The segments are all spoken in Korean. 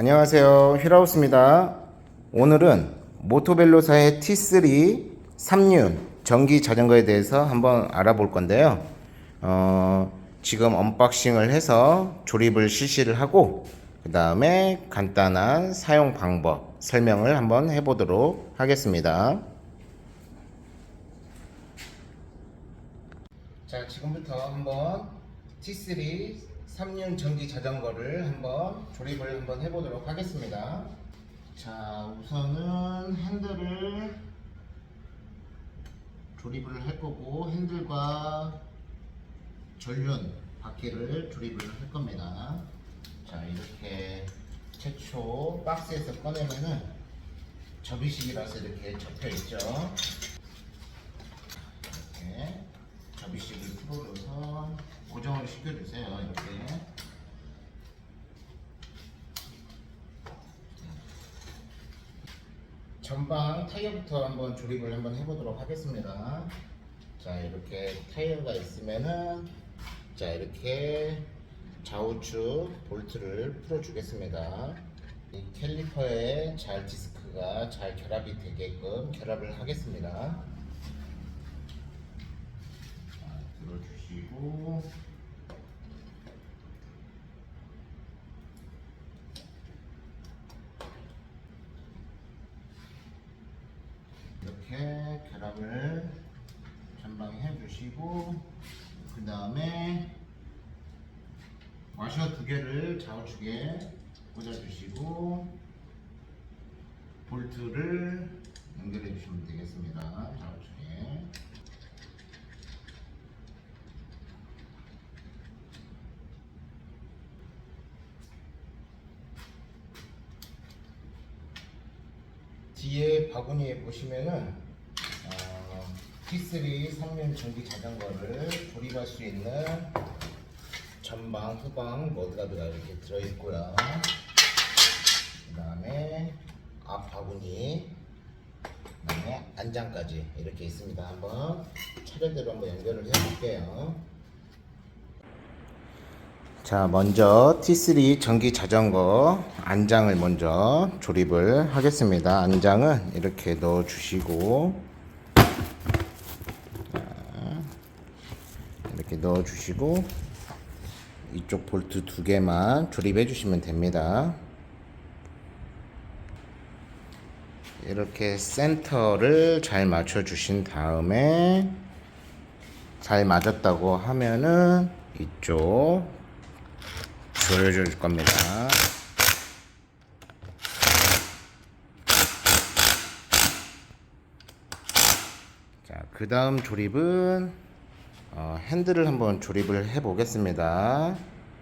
안녕하세요. 휘라우스입니다. 오늘은 모토벨로사의 T3 3륜 전기 자전거에 대해서 한번 알아볼 건데요. 어, 지금 언박싱을 해서 조립을 실시를 하고 그 다음에 간단한 사용 방법 설명을 한번 해보도록 하겠습니다. 자, 지금부터 한번 T3 3륜 전기 자전거를 한번 조립을 한번 해보도록 하겠습니다. 자, 우선은 핸들을 조립을 할 거고 핸들과 전륜 바퀴를 조립을 할 겁니다. 자, 이렇게 최초 박스에서 꺼내면은 접이식이라서 이렇게 접혀 있죠. 이렇게 접이식을 풀어줘서 시켜주세요. 이렇게. 전방 타이어부터 한번 조립을 한번 해보도록 하겠습니다. 자 이렇게 타이어가 있으면은 자 이렇게 좌우측 볼트를 풀어주겠습니다. 이 캘리퍼에 잘 디스크가 잘 결합이 되게끔 결합을 하겠습니다. 자, 들어주시고 이렇게 결합을 전방에 해주시고 그 다음에 와셔 두 개를 좌우측에 꽂아주시고 볼트를 연결해 주시면 되겠습니다. 좌우측에 뒤에 바구니에 보시면은 어, T3 3륜 전기 자전거를 조립할 수 있는 전방, 후방 머드가드가 이렇게 들어있고요. 그 다음에 앞 바구니, 그 다음에 안장까지 이렇게 있습니다. 한번 차례대로 한번 연결을 해볼게요. 자, 먼저 T3 전기 자전거 안장을 먼저 조립을 하겠습니다. 안장은 이렇게 넣어 주시고 이렇게 넣어 주시고 이쪽 볼트 두 개만 조립해 주시면 됩니다. 이렇게 센터를 잘 맞춰 주신 다음에 잘 맞았다고 하면은 이쪽 조여줄 겁니다. 자, 그 다음 조립은 어, 핸들을 한번 조립을 해 보겠습니다.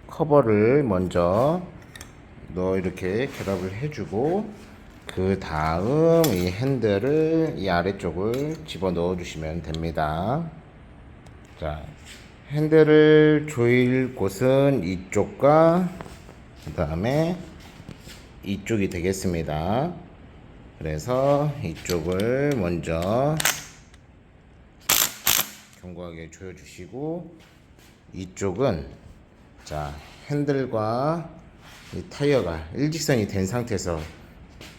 커버를 먼저 넣어 이렇게 결합을 해주고 그 다음 이 핸들을 이 아래쪽을 집어 넣어 주시면 됩니다. 자, 핸들을 조일 곳은 이쪽과 그 다음에 이쪽이 되겠습니다. 그래서 이쪽을 먼저 견고하게 조여 주시고 이쪽은 자 핸들과 이 타이어가 일직선이 된 상태에서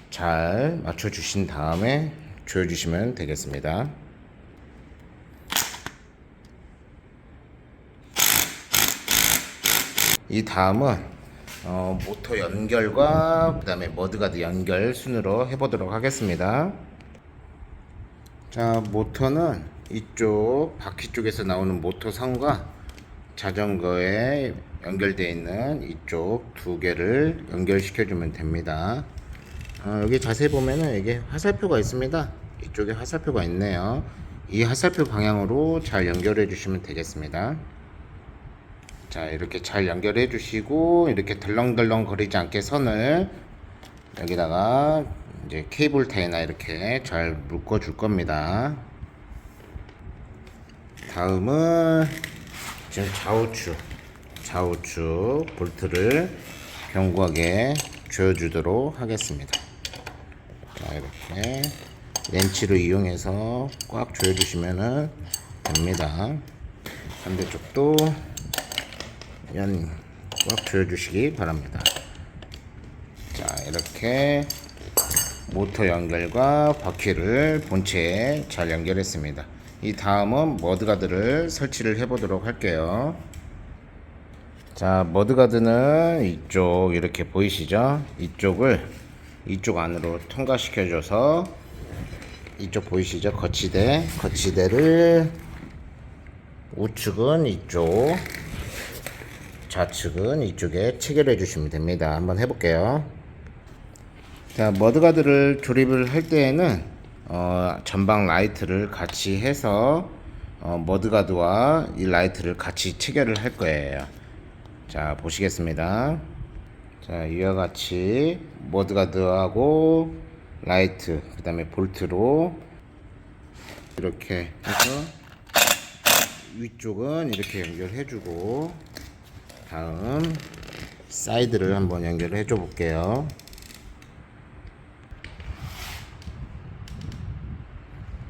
잘 맞춰 주신 다음에 조여 주시면 되겠습니다. 이 다음은 어, 모터 연결과 그 다음에 머드가드 연결 순으로 해보도록 하겠습니다. 자 모터는 이쪽 바퀴 쪽에서 나오는 모터선과 자전거에 연결되어 있는 이쪽 두 개를 연결시켜 주면 됩니다. 어, 여기 자세히 보면은 이게 화살표가 있습니다. 이쪽에 화살표가 있네요. 이 화살표 방향으로 잘 연결해 주시면 되겠습니다. 자 이렇게 잘 연결해 주시고 이렇게 덜렁덜렁 거리지 않게 선을 여기다가 이제 케이블 타이나 이렇게 잘 묶어 줄 겁니다. 다음은 지금 좌우측 좌우측 볼트를 견고하게 조여 주도록 하겠습니다. 자 이렇게 렌치를 이용해서 꽉 조여 주시면 됩니다. 반대쪽도 연꽉 조여주시기 바랍니다. 자 이렇게 모터 연결과 바퀴를 본체에 잘 연결했습니다. 이 다음은 머드가드를 설치를 해보도록 할게요. 자, 머드가드는 이쪽 이렇게 보이시죠? 이쪽을 이쪽 안으로 통과시켜줘서 이쪽 보이시죠? 거치대, 거치대를 우측은 이쪽, 좌측은 이쪽에 체결해 주시면 됩니다. 한번 해볼게요. 자, 머드가드를 조립을 할 때에는 어, 전방 라이트를 같이 해서 어, 머드가드와 이 라이트를 같이 체결을 할 거예요. 자, 보시겠습니다. 자, 이와 같이 머드가드하고 라이트, 그 다음에 볼트로 이렇게 해서 위쪽은 이렇게 연결해주고 다음 사이드를 한번 연결해 줘 볼게요.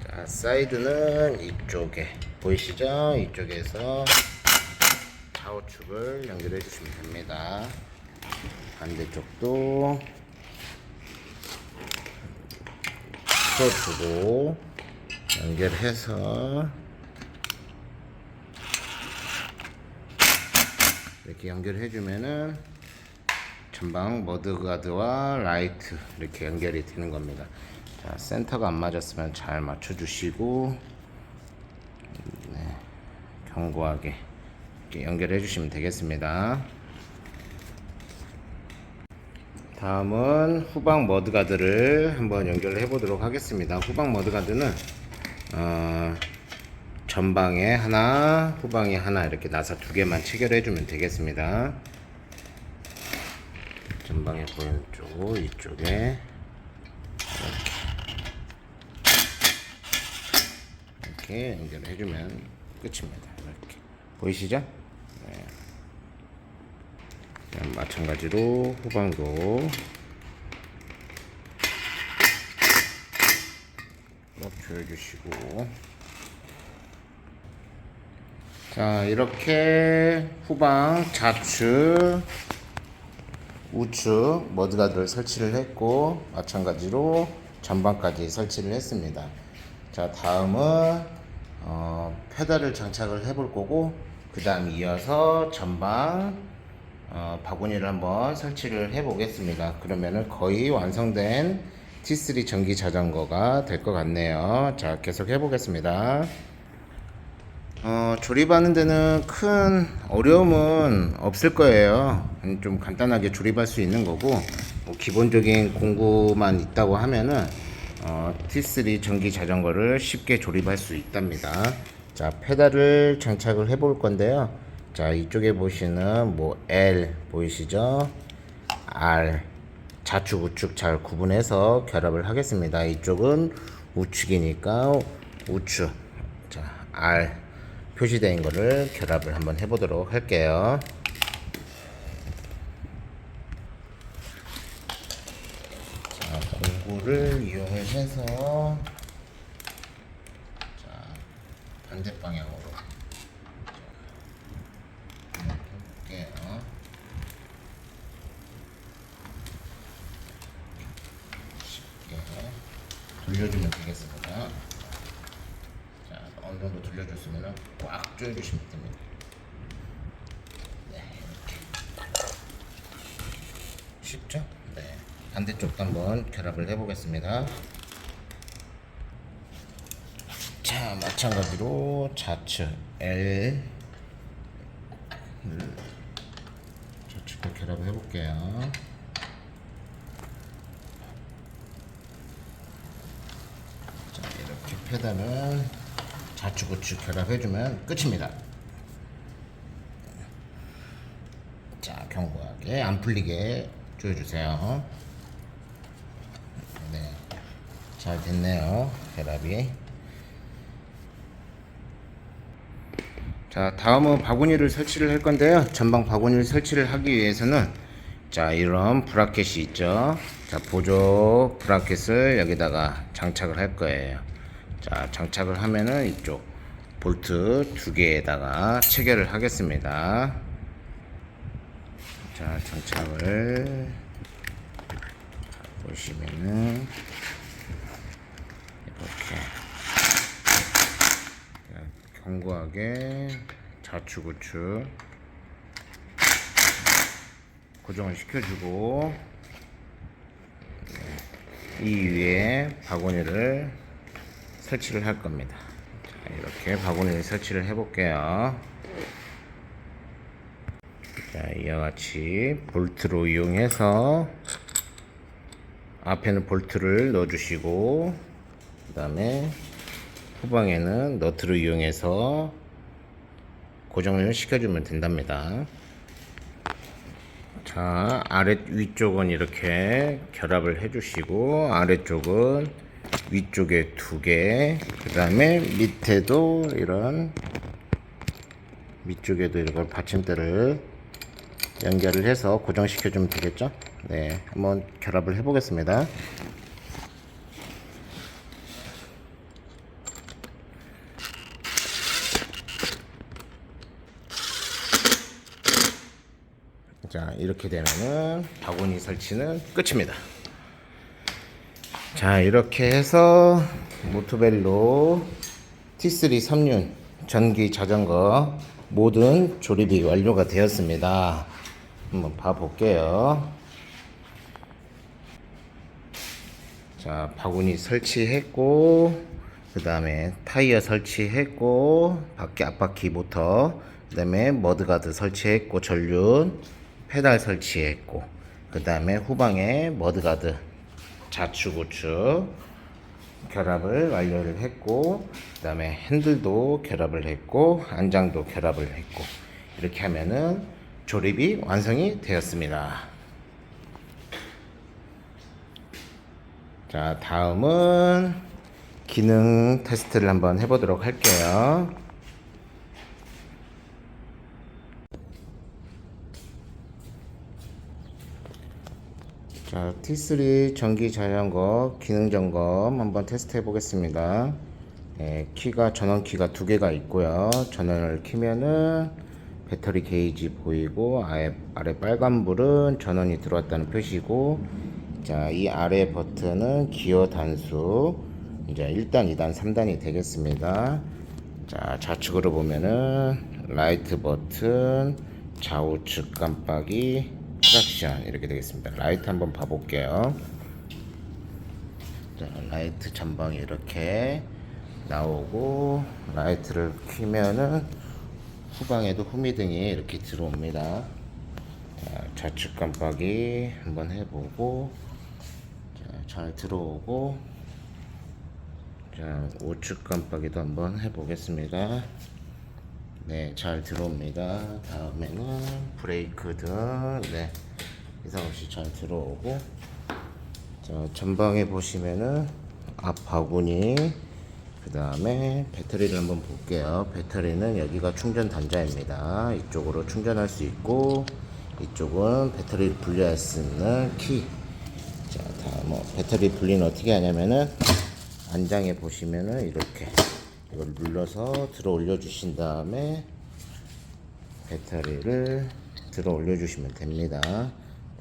자, 사이드는 이쪽에 보이시죠? 이쪽에서 좌우측을 연결해 주시면 됩니다. 반대쪽도 풀어주고 연결해서 이렇게 연결해 주면은 전방 머드가드와 라이트 이렇게 연결이 되는 겁니다. 자, 센터가 안 맞았으면 잘 맞춰 주시고 네, 견고하게 이렇게 연결해 주시면 되겠습니다. 다음은 후방 머드가드를 한번 연결해 보도록 하겠습니다. 후방 머드가드는 어, 전방에 하나, 후방에 하나 이렇게 나사 두 개만 체결해 주면 되겠습니다. 전방에 보이는 쪽 이쪽에 이렇게, 이렇게 연결해 주면 끝입니다. 이렇게 보이시죠? 네. 자, 마찬가지로 후방도 조여주시고 자 이렇게 후방 좌측 우측 머드가드를 설치를 했고 마찬가지로 전방까지 설치를 했습니다. 자 다음은 어, 페달을 장착을 해 볼 거고 그 다음 이어서 전방 어, 바구니를 한번 설치를 해 보겠습니다. 그러면은 거의 완성된 T3 전기 자전거가 될 것 같네요. 자 계속 해 보겠습니다 어, 조립하는 데는 큰 어려움은 없을 거예요. 음, 좀 간단하게 조립할 수 있는 거고, 뭐 기본적인 공구만 있다고 하면은, 어, T3 전기 자전거를 쉽게 조립할 수 있답니다. 자, 페달을 장착을 해 볼 건데요. 자, 이쪽에 보시는 뭐 L 보이시죠? R. 좌측, 우측 잘 구분해서 결합을 하겠습니다. 이쪽은 우측이니까 우측. 자, R. 있는 거를 결합을 한번 해보도록 할게요. 자, 공구를 이용해서 자, 반대 방향으로 자, 이렇게 해볼게요. 쉽게 돌려주면 되겠습니다. 자, 어느 정도 돌려줬으면 꽉 조여주시면 됩니다. 네, 이렇게. 쉽죠? 네. 반대쪽도 한번 결합을 해보겠습니다. 자, 마찬가지로 좌측 L 를 좌측도 결합을 해볼게요. 자, 이렇게 페달을 좌측 우측 결합해주면 끝입니다. 자, 견고하게 안 풀리게 조여주세요. 네, 잘 됐네요. 결합이. 자, 다음은 바구니를 설치를 할 건데요. 전방 바구니를 설치를 하기 위해서는 자, 이런 브라켓이 있죠. 자, 보조 브라켓을 여기다가 장착을 할 거예요. 자, 장착을 하면은 이쪽 볼트 두 개에다가 체결을 하겠습니다. 자, 장착을 보시면은 이렇게 자, 견고하게 좌측 우측 고정을 시켜주고 네, 이 위에 바구니를 설치를 할 겁니다. 자, 이렇게 바구니를 설치를 해 볼게요. 자, 이와 같이 볼트로 이용해서 앞에는 볼트를 넣어 주시고 그 다음에 후방에는 너트를 이용해서 고정을 시켜주면 된답니다. 자, 아래 위쪽은 이렇게 결합을 해주시고 아래쪽은 위쪽에 두 개, 그 다음에 밑에도 이런 밑쪽에도 이걸 받침대를 연결을 해서 고정시켜 주면 되겠죠? 네, 한번 결합을 해 보겠습니다. 자, 이렇게 되면은 바구니 설치는 끝입니다. 자, 이렇게 해서 모토벨로 T3 3륜 전기 자전거 모든 조립이 완료가 되었습니다. 한번 봐 볼게요. 자, 바구니 설치했고, 그 다음에 타이어 설치했고, 밖에 앞바퀴 모터, 그 다음에 머드가드 설치했고, 전륜, 페달 설치했고, 그 다음에 후방에 머드가드, 좌측, 우측, 결합을 완료를 했고, 그 다음에 핸들도 결합을 했고, 안장도 결합을 했고, 이렇게 하면은 조립이 완성이 되었습니다. 자, 다음은 기능 테스트를 한번 해보도록 할게요. 자, T3 전기 자전거 기능 점검 한번 테스트 해 보겠습니다. 예, 키가 전원 키가 두 개가 있고요. 전원을 키면은 배터리 게이지 보이고 아래, 아래 빨간 불은 전원이 들어왔다는 표시고 자, 이 아래 버튼은 기어 단수 이제 1단, 2단, 3단이 되겠습니다. 자, 좌측으로 보면은 라이트 버튼, 좌우측 깜빡이, 트랙션 이렇게 되겠습니다. 라이트 한번 봐볼게요. 자, 라이트 전방이 이렇게 나오고 라이트를 켜면은 후방에도 후미등이 이렇게 들어옵니다. 자, 좌측 깜빡이 한번 해보고 자, 잘 들어오고 자, 우측 깜빡이도 한번 해보겠습니다. 네, 잘 들어옵니다. 다음에는 브레이크 등, 네, 이상 없이 잘 들어오고, 자, 전방에 보시면은 앞 바구니, 그 다음에 배터리를 한번 볼게요. 배터리는 여기가 충전 단자입니다. 이쪽으로 충전할 수 있고, 이쪽은 배터리를 분리할 수 있는 키. 자, 다뭐 배터리 분리는 어떻게 하냐면은 안장에 보시면은 이렇게 이걸 눌러서 들어 올려 주신 다음에 배터리를 들어 올려 주시면 됩니다.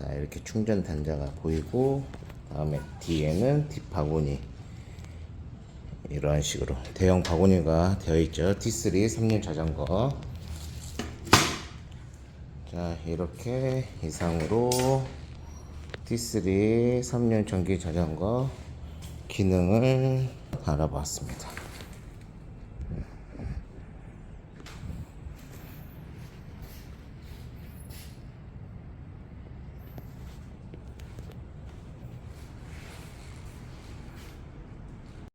자, 이렇게 충전 단자가 보이고 다음에 뒤에는 뒷바구니 이런 식으로 대형 바구니가 되어 있죠. T3 3륜 자전거 자 이렇게 이상으로 T3 3륜 전기 자전거 기능을 알아봤습니다.